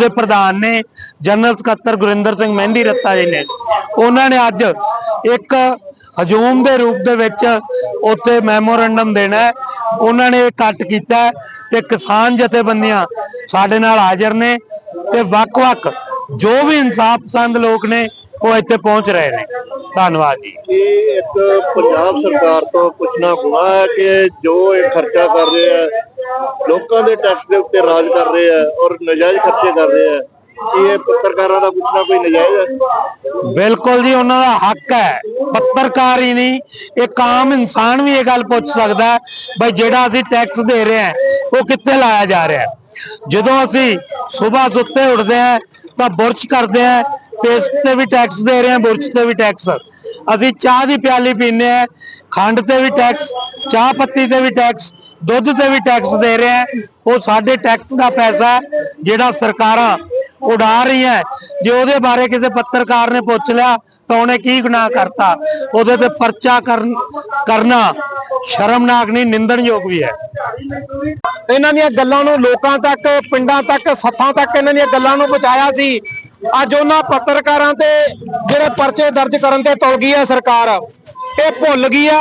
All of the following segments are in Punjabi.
ਦੇ ਪ੍ਰਧਾਨ ਨੇ ਜਨਰਲ ਸਕੱਤਰ ਗੁਰਿੰਦਰ ਸਿੰਘ ਮਹਿੰਦੀ ਰੱਤਾ ਜੀ ਨੇ। ਉਹਨਾਂ ਨੇ ਅੱਜ ਇੱਕ ਹਜੂਮ ਦੇ ਰੂਪ ਦੇ ਵਿੱਚ ਉੱਥੇ ਮੈਮੋਰੰਡਮ ਦੇਣਾ ਉਹਨਾਂ ਨੇ ਕੱਟ ਕੀਤਾ ਤੇ ਕਿਸਾਨ ਜਥੇਬੰਦੀਆਂ ਸਾਡੇ ਨਾਲ ਹਾਜ਼ਰ ਨੇ ਤੇ ਵੱਖ-ਵੱਖ ਜੋ ਵੀ ਇਨਸਾਫ ਪਸੰਦ ਲੋਕ ਨੇ, ਉਹ ਇੱਥੇ ਪਹੁੰਚ ਰਹੇ ਨੇ। ਧੰਨਵਾਦ ਜੀ। ਇਹ ਇੱਕ ਪੰਜਾਬ ਸਰਕਾਰ ਤੋਂ ਪੁੱਛਣਾ ਹੋਣਾ ਹੈ ਕਿ ਜੋ ਇਹ ਖਰਚਾ ਕਰ ਰਹੇ ਹੈ ਲੋਕਾਂ ਦੇ ਟੈਕਸ ਦੇ ਉੱਤੇ ਰਾਜ ਕਰ ਰਹੇ ਹੈ ਔਰ ਨਜਾਇਜ਼ ਖਰਚੇ ਕਰ ਰਹੇ ਹੈ ਕੀ ਇਹ ਪੱਤਰਕਾਰਾਂ ਦਾ ਪੁੱਛਣਾ ਕੋਈ ਨਜਾਇਜ਼ ਹੈ। ਬਿਲਕੁਲ ਜੀ, ਉਹਨਾਂ ਦਾ ਹੱਕ ਹੈ। ਪੱਤਰਕਾਰ ਹੀ ਨਹੀਂ, ਇੱਕ ਆਮ ਇਨਸਾਨ ਵੀ ਇਹ ਗੱਲ ਪੁੱਛ ਸਕਦਾ ਹੈ, ਬਈ ਜਿਹੜਾ ਅਸੀਂ ਟੈਕਸ ਦੇ ਰਹੇ ਹਾਂ, ਉਹ ਕਿੱਥੇ ਲਾਇਆ ਜਾ ਰਿਹਾ ਜਦੋਂ ਅਸੀਂ ਸਵੇਰ ਸੁੱਤੇ ਉੱਠਦੇ ਹਾਂ, ਤਾਂ ਬੁਰਸ਼ ਕਰਦੇ ਹਾਂ ਪੇਸਟ ਤੇ ਵੀ ਟੈਕਸ ਦੇ ਰਹੇ ਹਾਂ ਬੁਰਸ਼ ਤੇ ਵੀ ਟੈਕਸ ਅਸੀਂ ਚਾਹ ਦੀ ਪਿਆਲੀ ਪੀਂਦੇ ਹਾਂ, ਖੰਡ ਤੇ ਵੀ ਟੈਕਸ ਚਾਹ ਪੱਤੀ ਤੇ ਵੀ ਟੈਕਸ ਦੁੱਧ ਤੇ ਵੀ ਟੈਕਸ ਦੇ ਰਹੇ ਹਾਂ। ਉਹ ਸਾਡੇ ਟੈਕਸ ਦਾ ਪੈਸਾ ਜਿਹੜਾ ਸਰਕਾਰਾਂ ਉਡਾ ਰਹੀ ਹੈ। ਜੇ ਉਹਦੇ ਬਾਰੇ ਕਿਸੇ ਪੱਤਰਕਾਰ ਨੇ ਪੁੱਛ ਲਿਆ, ਤਾਂ ਉਹਨੇ ਕੀ ਗੁਨਾਹ ਕਰਤਾ? ਉਹਦੇ ਤੇ ਪਰਚਾ ਕਰਨ, ਕਰਨਾ ਸ਼ਰਮਨਾਕ ਨਹੀਂ, ਨਿੰਦਣਯੋਗ ਵੀ ਹੈ। ਇਹਨਾਂ ਦੀਆਂ ਗੱਲਾਂ ਨੂੰ ਲੋਕਾਂ ਤੱਕ, ਪਿੰਡਾਂ ਤੱਕ, ਸੱਥਾਂ ਤੱਕ ਇਹਨਾਂ ਦੀਆਂ ਗੱਲਾਂ ਨੂੰ ਪਹੁੰਚਾਇਆ ਸੀ। ਅੱਜ ਉਹਨਾਂ ਪੱਤਰਕਾਰਾਂ ਤੇ ਜਿਹੜੇ ਪਰਚੇ ਦਰਜ ਕਰਨ ਤੇ ਤੁਲ ਗਈ ਹੈ ਸਰਕਾਰ। ਇਹ ਭੁੱਲ ਗਈ ਆ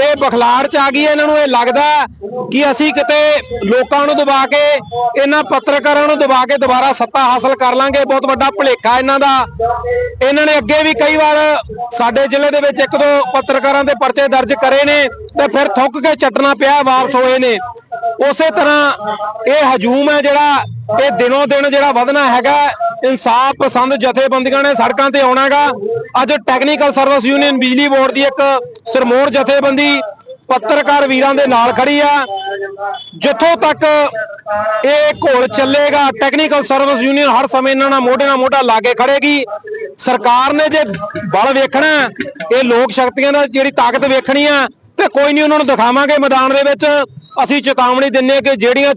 ਇਹ ਬਖਲਾੜ ਚ ਆ ਗਈ ਹੈ ਇਹਨਾਂ ਨੂੰ, ਇਹ ਲੱਗਦਾ ਕਿ ਅਸੀਂ ਕਿਤੇ ਲੋਕਾਂ ਨੂੰ ਦਬਾ ਕੇ, ਇਹਨਾਂ ਪੱਤਰਕਾਰਾਂ ਨੂੰ ਦਬਾ ਕੇ ਦੁਬਾਰਾ ਸੱਤਾ ਹਾਸਲ ਕਰ ਲਾਂਗੇ। ਬਹੁਤ ਵੱਡਾ ਭੁਲੇਖਾ ਇਹਨਾਂ ਦਾ। ਇਹਨਾਂ ਨੇ ਅੱਗੇ ਵੀ ਕਈ ਵਾਰ ਸਾਡੇ ਜ਼ਿਲ੍ਹੇ ਦੇ ਵਿੱਚ ਇੱਕ ਦੋ ਪੱਤਰਕਾਰਾਂ ਦੇ ਪਰਚੇ ਦਰਜ ਕਰੇ ਨੇ ਤੇ ਫਿਰ ਥੁੱਕ ਕੇ ਚੱਟਣਾ ਪਿਆ ਵਾਪਸ ਹੋਏ ਨੇ। ਉਸੇ ਤਰ੍ਹਾਂ ਇਹ ਹਜੂਮ ਹੈ ਜਿਹੜਾ, ਇਹ ਦਿਨੋਂ ਦਿਨ ਜਿਹੜਾ ਵਧਣਾ ਹੈਗਾ ਇਨਸਾਫ ਪਸੰਦ ਜਥੇਬੰਦੀਆਂ ਨੇ ਸੜਕਾਂ ਤੇ ਆਉਣਾਗਾ ਅੱਜ ਟੈਕਨੀਕਲ ਸਰਵਿਸ ਯੂਨੀਅਨ ਬਿਜਲੀ ਬੋਰਡ ਦੀ ਇੱਕ ਸਰਮੋਰ ਜਥੇਬੰਦੀ ਪੱਤਰਕਾਰ ਵੀਰਾਂ ਦੇ ਨਾਲ ਖੜੀ ਆ। ਜਿੱਥੋਂ ਤੱਕ ਇਹ ਘੋਲ ਚੱਲੇਗਾ ਟੈਕਨੀਕਲ ਸਰਵਿਸ ਯੂਨੀਅਨ ਹਰ ਸਮੇਂ ਇਹਨਾਂ ਨਾਲ ਮੋਢੇ ਨਾਲ ਮੋਢਾ ਲਾ ਕੇ ਖੜੇਗੀ। ਸਰਕਾਰ ਨੇ ਜੇ ਬਲ ਵੇਖਣਾ, ਇਹ ਲੋਕ ਸ਼ਕਤੀਆਂ ਦਾ ਜਿਹੜੀ ਤਾਕਤ ਵੇਖਣੀ ਆ, ਤੇ ਕੋਈ ਨਹੀਂ ਉਹਨਾਂ ਨੂੰ ਦਿਖਾਵਾਂਗੇ ਮੈਦਾਨ ਦੇ ਵਿੱਚ। ਅਸੀਂ ਚੇਤਾਵਨੀ ਦਿੰਨੇ ਆ ਕਿ ਜਿਹੜੀਆਂ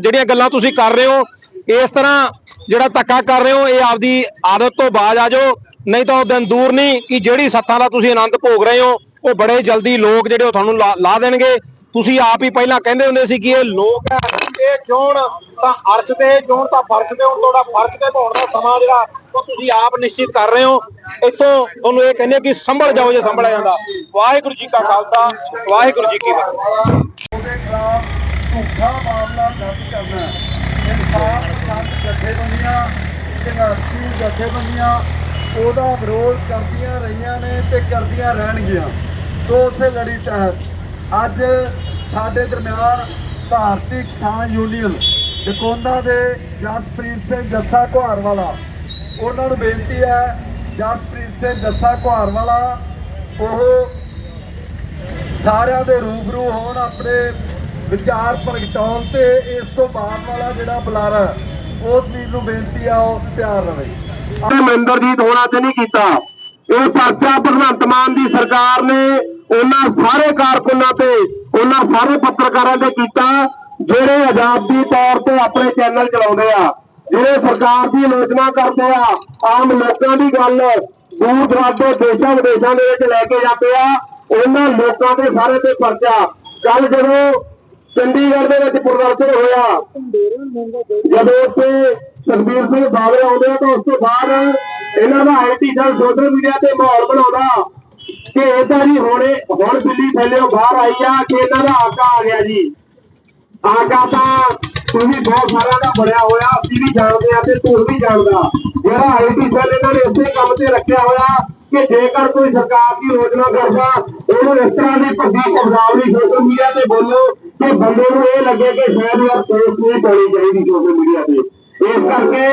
ਜਿਹੜੀਆਂ ਗੱਲਾਂ ਤੁਸੀਂ ਕਰ ਰਹੇ ਹੋ ਇਸ ਤਰ੍ਹਾਂ ਜਿਹੜਾ ਧੱਕਾ ਕਰ ਰਹੇ ਹੋ, ਇਹ ਆਪਦੀ ਆਦਤ ਤੋਂ ਬਾਜ਼ ਆ ਜਾਓ, ਨਹੀਂ ਤਾਂ ਉਹ ਦਿਨ ਦੂਰ ਨਹੀਂ ਕਿ ਜਿਹੜੀ ਸੱਥਾਂ ਦਾ ਤੁਸੀਂ ਆਨੰਦ ਭੋਗ ਰਹੇ ਹੋ, ਉਹ ਬੜੇ ਜਲਦੀ ਲੋਕ ਜਿਹੜੇ ਉਹ ਤੁਹਾਨੂੰ ਲਾ- ਦੇਣਗੇ। ਤੁਸੀਂ ਆਪ ਹੀ ਪਹਿਲਾਂ ਕਹਿੰਦੇ ਹੁੰਦੇ ਸੀ ਕਿ ਇਹ ਲੋਕ ਹੈ ਇਹ ਚੋਣ ਤਾਂ ਅਰਸ਼ ਤੇ, ਚੋਣ ਤਾਂ ਫਰਸ਼ ਤੇ, ਹੁਣ ਤੁਹਾਡਾ ਫਰਸ਼ ਤੇ ਪਾਉਣ ਦਾ ਸਮਾਂ ਜਿਹੜਾ, ਉਹ ਤੁਸੀਂ ਆਪ ਨਿਸ਼ਚਿਤ ਕਰ ਰਹੇ ਹੋ। ਇੱਥੋਂ ਤੁਹਾਨੂੰ ਇਹ ਕਹਿੰਦੇ ਕਿ ਸੰਭਲ ਜਾਓ ਜੇ ਸੰਭਲਿਆ ਜਾਂਦਾ। ਵਾਹਿਗੁਰੂ ਜੀ ਕਾ ਖਾਲਸਾ, ਵਾਹਿਗੁਰੂ ਜੀ ਕੀ ਫਤਿਹ। ਉਹਦੇ ਖਿਲਾਫ ਝੂਠਾ ਮਾਮਲਾ ਦਰਜ ਕਰਨਾ ਹੈ। ਇਨਸਾਫ ਜਥੇਬੰਦੀਆਂ ਸੰਘਰਸ਼ੀ ਜਥੇਬੰਦੀਆਂ ਉਹਦਾ ਵਿਰੋਧ ਕਰਦੀਆਂ ਰਹੀਆਂ ਨੇ ਤੇ ਕਰਦੀਆਂ ਰਹਿਣਗੀਆਂ ਸੋ ਉਸੇ ਲੜੀ ਤਹਿਤ ਅੱਜ ਸਾਡੇ ਦਰਮਿਆਨ ਭਾਰਤੀ ਕਿਸਾਨ ਯੂਨੀਅਨ ਜਕੋਂਦਾ ਦੇ ਜਸਪ੍ਰੀਤ ਸਿੰਘ ਜੱਸਾ ਕੁਹਾਰ ਉਹਨਾਂ ਨੂੰ ਬੇਨਤੀ ਹੈ ਜਸਪ੍ਰੀਤ ਸਿੰਘ ਜੱਸਾ ਕੁਹਾਰ ਉਹ ਸਾਰਿਆਂ ਦੇ ਰੂਬਰੂ ਹੋਣ ਆਪਣੇ ਵਿਚਾਰ ਪ੍ਰਗਟਾਉਣ ਤੇ ਇਸ ਤੋਂ ਬਾਅਦ ਵਾਲਾ ਜਿਹੜਾ ਬੁਲਾਰਾ, ਉਸ ਵੀਰ ਨੂੰ ਬੇਨਤੀ ਆ, ਉਹ ਤਿਆਰ ਰਵੇ ਮਨਿੰਦਰਜੀਤ ਹੋਣਾ ਤੇ ਨਹੀਂ ਕੀਤਾ। ਇਹ ਪਰਚਾ ਭਗਵੰਤ ਮਾਨ ਦੀ ਸਰਕਾਰ ਨੇ ਉਹਨਾਂ ਸਾਰੇ ਕਾਰਕੁਨਾਂ ਤੇ, ਉਹਨਾਂ ਸਾਰੇ ਪੱਤਰਕਾਰਾਂ ਤੇ ਕੀਤਾ, ਜਿਹੜੇ ਆਜ਼ਾਦੀ ਤੌਰ ਤੇ ਆਪਣੇ ਚੈਨਲ ਚਲਾਉਂਦੇ ਆ, ਜਿਹੜੇ ਸਰਕਾਰ ਦੀ ਆਲੋਚਨਾ ਕਰਦੇ ਆ। ਆਮ ਲੋਕਾਂ ਦੀ ਗੱਲ, ਦੂਰ ਦਰਾਡੇ ਦੇਸ਼ਾਂ ਵਿਦੇਸ਼ਾਂ ਦੇ ਵਿੱਚ ਲੈ ਕੇ ਜਾਂਦੇ ਆ। ਉਹਨਾਂ ਲੋਕਾਂ ਦੇ ਸਾਰੇ ਤੇ ਪਰਚਾ। ਕੱਲ ਜਦੋਂ ਚੰਡੀਗੜ੍ਹ ਦੇ ਵਿੱਚ ਪ੍ਰਦਰਸ਼ਨ ਹੋਇਆ। ਜਦੋਂ ਉੱਥੇ ਸੁਖਬੀਰ ਸਿੰਘ ਬਾਦਲ ਆਉਂਦੇ ਆ ਤਾਂ ਉਸ ਤੋਂ ਬਾਅਦ ਇਹਨਾਂ ਦਾ ਆਈਟੀ ਸੈੱਲ ਸੋਸ਼ਲ ਮੀਡੀਆ ਤੇ ਮਾਹੌਲ ਬਣਾਉਂਦਾ ਕਿ ਇਦਾਂ ਨਹੀਂ ਹੋਣੇ ਹੁਣ ਦਿੱਲੀ ਥੱਲੇ ਬਾਹਰ ਆਈ ਆ ਕਿ ਇਹਨਾਂ ਦਾ ਆਕਾ ਆ ਗਿਆ ਜੀ। ਆਕਾ ਤਾਂ ਤੁਸੀਂ ਬਹੁਤ ਸਾਰਿਆਂ ਦਾ ਬਣਿਆ ਹੋਇਆ, ਅਸੀਂ ਵੀ ਜਾਣਦੇ ਆ ਤੇ ਤੂੰ ਵੀ ਜਾਣਦਾ। ਜਿਹੜਾ ਆਈਟੀ ਸੈੱਲ ਇਹਨਾਂ ਨੇ ਉਸੇ ਕੰਮ ਤੇ ਰੱਖਿਆ ਹੋਇਆ ਕਿ ਜੇਕਰ ਕੋਈ ਸਰਕਾਰ ਦੀ ਯੋਜਨਾ ਕਰਦਾ, ਉਹਨੂੰ ਇਸ ਤਰ੍ਹਾਂ ਦੀ ਭੱਜੀ ਕਬਜ਼ਾਵਲੀ ਸੋਸ਼ਲ ਮੀਡੀਆ ਤੇ ਬੋਲੋ ਕਿ ਬੰਦੇ ਨੂੰ ਇਹ ਲੱਗੇ ਕਿ ਸ਼ਾਇਦ ਯਾਰ ਪੋਸਟ ਨਹੀਂ ਪਾਉਣੀ ਚਾਹੀਦੀ ਸੋਸ਼ਲ ਮੀਡੀਆ ਤੇ। ਇਸ ਕਰਕੇ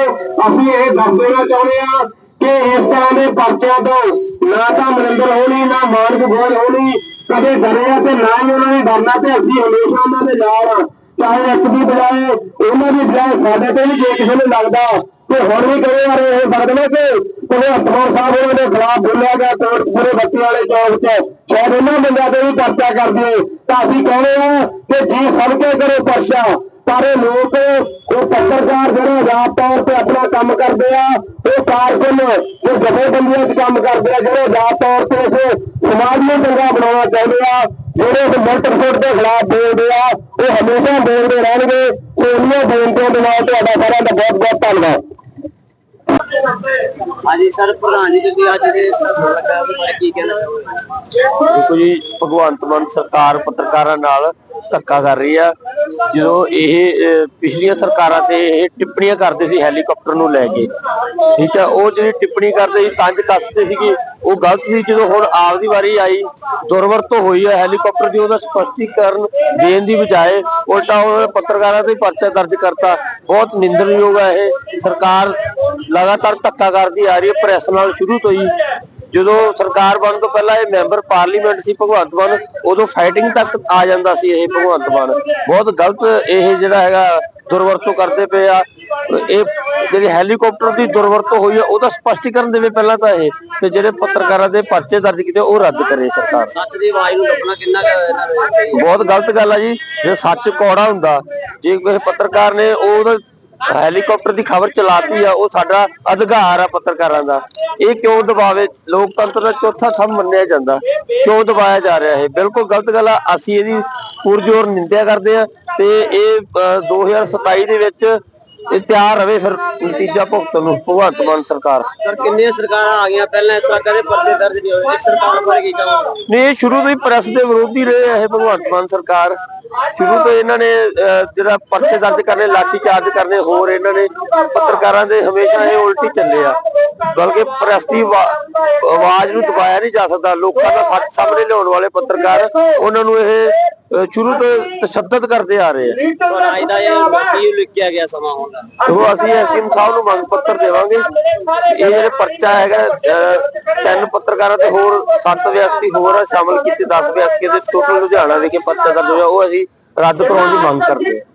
ਅਸੀਂ ਇਹ ਦੱਸ ਦੇਣਾ ਚਾਹੁੰਦੇ ਆ ਕਿ ਇਸ ਤਰ੍ਹਾਂ ਦੇ ਪਰਚਿਆਂ ਤੋਂ ਨਾ ਤਾਂ ਮਨਿੰਦਰ ਹੋਣੀ, ਨਾ ਮਾਨਕ ਗੋਲ ਹੋਣੀ, ਕਦੇ ਡਰੇ ਆ ਤੇ ਨਾ ਹੀ ਉਹਨਾਂ ਨੇ ਡਰਨਾ ਤੇ ਅਸੀਂ ਹਮੇਸ਼ਾ ਉਹਨਾਂ ਦੇ ਨਾਲ ਆ ਚਾਹੇ ਇੱਕ ਦੀ ਬਜਾਏ ਉਹਨਾਂ ਦੀ ਬਜਾਏ ਸਾਡੇ ਤੇ ਵੀ ਜੇ ਕਿਸੇ ਨੂੰ ਲੱਗਦਾ ਤੇ ਹੁਣ ਵੀ ਕਦੇ ਵਾਰ ਇਹ ਹੋ ਨੇ ਕਿ ਕੋਈ ਅਤਵਾਰ ਸਾਹਿਬ ਉਹਨਾਂ ਦੇ ਖਿਲਾਫ ਬੋਲਿਆ ਗਿਆ, ਤਾਂ ਪੂਰੇ ਬੱਤੀ ਵਾਲੇ ਚੌਕ 'ਚ। ਸ਼ਾਇਦ ਉਹਨਾਂ ਬੰਦਿਆਂ ਤੇ ਵੀ ਪਰਚਾ ਕਰ ਦਈਏ। ਤਾਂ ਅਸੀਂ ਕਹਿੰਦੇ ਆ ਕਿ ਜੀ ਸਭ ਕੇ ਕਰੋ ਪਰਚਾ। ਪਰ ਇਹ ਲੋਕ ਉਹ ਪੱਤਰਕਾਰ ਜਿਹੜੇ ਆਜ਼ਾਦ ਤੌਰ ਤੇ ਆਪਣਾ ਕੰਮ ਕਰਦੇ ਆ, ਉਹ ਕਾਰਕੁਨ ਇਹ ਜਥੇਬੰਦੀਆਂ 'ਚ ਕੰਮ ਕਰਦੇ ਆ, ਜਿਹੜੇ ਆਜ਼ਾਦ ਤੌਰ ਤੇ ਇਸ ਸਮਾਜ ਨੂੰ ਚੰਗਾ ਬਣਾਉਣਾ ਚਾਹੁੰਦੇ ਆ, ਜਿਹੜੇ ਇਸ ਮੁਲਕ ਫੁੱਟ ਦੇ ਖਿਲਾਫ ਬੋਲਦੇ ਆ, ਉਹ ਹਮੇਸ਼ਾ ਬੋਲਦੇ ਰਹਿਣਗੇ। ਤੇ ਬੇਨਤੀਆਂ ਦੇ ਨਾਲ ਤੁਹਾਡਾ ਸਾਰਿਆਂ ਦਾ ਬਹੁਤ ਬਹੁਤ ਧੰਨਵਾਦ। ਹਾਂਜੀ, ਸਰ, ਪ੍ਰਧਾਨ ਜੀ, ਤੁਸੀਂ ਅੱਜ ਦੇ ਲੱਗਾ ਉਹਦੇ ਬਾਰੇ ਕੀ ਕਹਿਣਾ ਚਾਹੋਗੇ? ਦੇਖੋ ਜੀ, ਭਗਵੰਤ ਮਾਨ ਸਰਕਾਰ ਪੱਤਰਕਾਰਾਂ ਨਾਲ ਧੱਕਾ ਕਰ ਰਹੀ ਆ। ਜਦੋਂ ਇਹ ਪਿਛਲੀਆਂ ਸਰਕਾਰਾਂ ਤੇ ਇਹ ਟਿੱਪਣੀਆਂ ਕਰਦੇ ਸੀ ਹੈਲੀਕਾਪਟਰ ਨੂੰ ਲੈ ਕੇ। ਠੀਕ ਆ, ਉਹ ਜਿਹੜੀ ਟਿੱਪਣੀ ਕਰਦੇ ਸੀ, ਤੰਜ ਕੱਸਦੇ ਸੀਗੇ। ਉਹ ਗਲਤ ਸੀ। ਜਦੋਂ ਹੁਣ ਆਪਦੀ ਵਾਰੀ ਆਈ, ਦੁਰਵਰਤੋਂ ਹੋਈ ਆ ਹੈਲੀਕਾਪਟਰ ਦੀ, ਉਹਦਾ ਸਪਸ਼ਟੀਕਰਨ ਦੇਣ ਦੀ ਬਜਾਏ ਉਲਟਾ ਉਹਨਾਂ ਨੇ ਪੱਤਰਕਾਰਾਂ ਤੇ ਪਰਚਾ ਦਰਜ ਕਰਤਾ। ਬਹੁਤ ਨਿੰਦਣਯੋਗ ਹੈ ਇਹ। ਸਰਕਾਰ ਲਗਾਤਾਰ ਧੱਕਾ ਕਰਦੀ ਆ ਰਹੀ ਹੈ। ਪ੍ਰੈਸ ਨਾਲ ਸ਼ੁਰੂ ਤੋਂ ਹੀ ਜਦੋਂ ਸਰਕਾਰ ਬਣਨ ਤੋਂ ਪਹਿਲਾਂ ਇਹ ਮੈਂਬਰ ਪਾਰਲੀਮੈਂਟ ਸੀ ਭਗਵੰਤ ਮਾਨ ਉਦੋਂ ਫਾਈਟਿੰਗ ਤੱਕ ਆ ਜਾਂਦਾ ਸੀ ਇਹ ਭਗਵੰਤ ਮਾਨ। ਬਹੁਤ ਗਲਤ ਇਹ ਜਿਹੜਾ ਹੈਗਾ ਦੁਰਵਰਤੋਂ ਕਰਦੇ ਪਏ ਆ। ਇਹ ਜਿਹੜੀ ਹੈਲੀਕਾਪਟਰ ਦੀ ਦੁਰਵਰਤੋਂ ਹੋਈ ਹੈ ਉਹਦਾ ਸਪਸ਼ਟੀਕਰਨ ਦੇਵੇ ਪਹਿਲਾਂ ਤਾਂ ਇਹ ਤੇ ਜਿਹੜੇ ਪੱਤਰਕਾਰਾਂ ਦੇ ਪਰਚੇ ਦਰਜ ਕੀਤੇ ਉਹ ਰੱਦ ਕਰੇ ਸਰਕਾਰ। ਸੱਚ ਦੀ ਆਵਾਜ਼ ਨੂੰ ਲੱਭਣਾ ਕਿੰਨਾ ਬਹੁਤ ਗਲਤ ਗੱਲ ਆ ਜੀ। ਜੇ ਸੱਚ ਕੌੜਾ ਹੁੰਦਾ ਜੇ ਕਿਸੇ ਪੱਤਰਕਾਰ ਨੇ ਉਹਦਾ ਹੈਲੀਕਾਪਟਰ ਦੀ ਖਬਰ ਚਲਾਤੀ ਆ ਉਹ ਸਾਡਾ ਅਧਿਕਾਰ ਆ ਪੱਤਰਕਾਰਾਂ ਦਾ। ਇਹ ਕਿਉਂ ਦਬਾਵੇ? ਲੋਕਤੰਤਰ ਦਾ ਚੌਥਾ ਥੰਮ ਮੰਨਿਆ ਜਾਂਦਾ। ਕਿਉਂ ਦਬਾਇਆ ਜਾ ਰਿਹਾ ਇਹ? ਬਿਲਕੁਲ ਗਲਤ ਗੱਲ ਆ। ਅਸੀਂ ਇਹਦੀ ਪੁਰਜੋਰ ਨਿੰਦਿਆ ਕਰਦੇ ਆ ਤੇ ਇਹ ਅ, 2027 ਦੇ ਵਿੱਚ ਇਹ ਤਿਆਰ ਰਵੇ ਫਿਰ ਨਤੀਜਾ ਭੁਗਤਣ ਨੂੰ ਭਗਵੰਤ ਮਾਨ ਸਰਕਾਰ। ਸਰ ਕਿੰਨੀਆਂ ਸਰਕਾਰਾਂ ਆ ਗਈਆਂ? ਪਹਿਲਾਂ ਇਸ ਤਰ੍ਹਾਂ ਕਦੇ ਪਰਚੇ ਦਰਜ ਨਹੀਂ ਹੋਏ। ਇਸ ਸਰਕਾਰ ਬਾਰੇ ਕੀ ਕਹੋਗੇ? ਨੇ ਇਹ ਸ਼ੁਰੂ ਤੋਂ ਹੀ ਪ੍ਰੈਸ ਦੇ ਵਿਰੋਧੀ ਰਹੇ ਆ ਇਹ ਭਗਵੰਤ ਮਾਨ ਸਰਕਾਰ। ਸ਼ੁਰੂ ਤੋਂ ਇਹਨਾਂ ਨੇ ਜਿਹੜਾ ਪਰਚੇ ਦਰਜ ਕਰਨੇ ਲਾਠੀ ਚਾਰਜ ਕਰਨੇ ਹੋਰ ਇਹਨਾਂ ਨੇ ਪੱਤਰਕਾਰਾਂ ਦੇ ਹਮੇਸ਼ਾ ਇਹ ਉਲਟੀ ਚੱਲੇ ਆ। ਬਲਕਿ ਪ੍ਰੈਸ ਦੀ ਆਵਾ- ਆਵਾਜ਼ ਨੂੰ ਦਬਾਇਆ ਨਹੀਂ ਜਾ ਸਕਦਾ। ਲੋਕਾਂ ਦਾ ਸੱਚ ਸਾਹਮਣੇ ਲਿਆਉਣ ਵਾਲੇ ਪੱਤਰਕਾਰ ਉਹਨਾਂ ਨੂੰ ਇਹ ਸ਼ੁਰੂ ਤੋਂ ਤਸ਼ੱਦਦ ਕਰਦੇ ਆ ਰਹੇ ਆ। ਪਰ ਅੱਜ ਦਾ ਇਹ ਕੀ ਲਿਖਿਆ ਗਿਆ ਸਮਾਂ ਹੁੰਦਾ ਉਹ ਅਸੀਂ ਐਸਐਮ ਸਾਹਿਬ ਨੂੰ ਮੰਗ ਪੱਤਰ ਦੇਵਾਂਗੇ। ਇਹ ਜਿਹੜੇ ਪਰਚਾ ਹੈਗਾ ਤਿੰਨ ਪੱਤਰਕਾਰਾਂ ਤੇ ਹੋਰ ਸੱਤ ਵਿਅਕਤੀ ਹੋਰ ਸ਼ਾਮਲ ਕੀਤੇ 10 ਵਿਅਕਤੀ ਦੇ ਟੋਟਲ ਲੁਧਿਆਣਾ ਵਿਖੇ ਪਰਚਾ ਦਰਜ ਹੋਇਆ। ਉਹ ਅਸੀਂ ਰੱਦ ਕਰਾਉਣ ਦੀ ਮੰਗ ਕਰਦੇ ਹਾਂ।